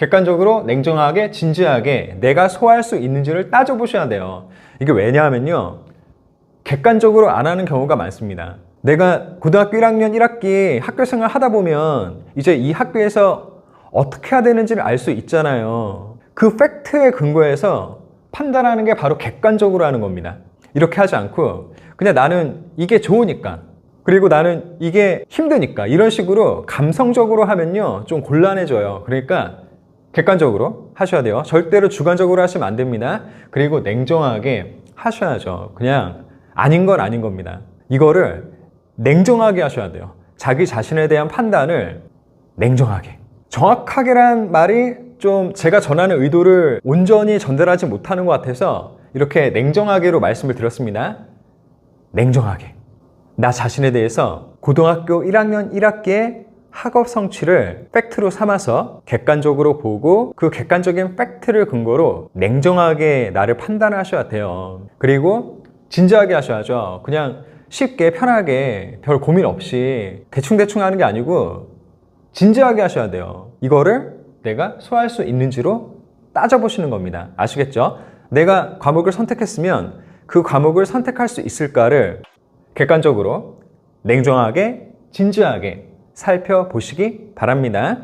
객관적으로 냉정하게 진지하게 내가 소화할 수 있는지를 따져보셔야 돼요. 이게 왜냐하면요. 객관적으로 안 하는 경우가 많습니다. 내가 고등학교 1학년 1학기 학교 생활 하다 보면 이제 이 학교에서 어떻게 해야 되는지를 알 수 있잖아요. 그 팩트에 근거해서 판단하는 게 바로 객관적으로 하는 겁니다. 이렇게 하지 않고 그냥 나는 이게 좋으니까 그리고 나는 이게 힘드니까 이런 식으로 감성적으로 하면요 좀 곤란해져요. 그러니까 객관적으로 하셔야 돼요. 절대로 주관적으로 하시면 안 됩니다. 그리고 냉정하게 하셔야죠. 그냥 아닌 건 아닌 겁니다. 이거를 냉정하게 하셔야 돼요. 자기 자신에 대한 판단을 냉정하게. 정확하게란 말이 좀 제가 전하는 의도를 온전히 전달하지 못하는 것 같아서 이렇게 냉정하게로 말씀을 드렸습니다. 냉정하게. 나 자신에 대해서 고등학교 1학년 1학기에 학업 성취를 팩트로 삼아서 객관적으로 보고 그 객관적인 팩트를 근거로 냉정하게 나를 판단하셔야 돼요. 그리고 진지하게 하셔야죠. 그냥 쉽게 편하게 별 고민 없이 대충대충 하는 게 아니고 진지하게 하셔야 돼요. 이거를 내가 소화할 수 있는지로 따져보시는 겁니다. 아시겠죠? 내가 과목을 선택했으면 그 과목을 선택할 수 있을까를 객관적으로 냉정하게 진지하게 살펴보시기 바랍니다.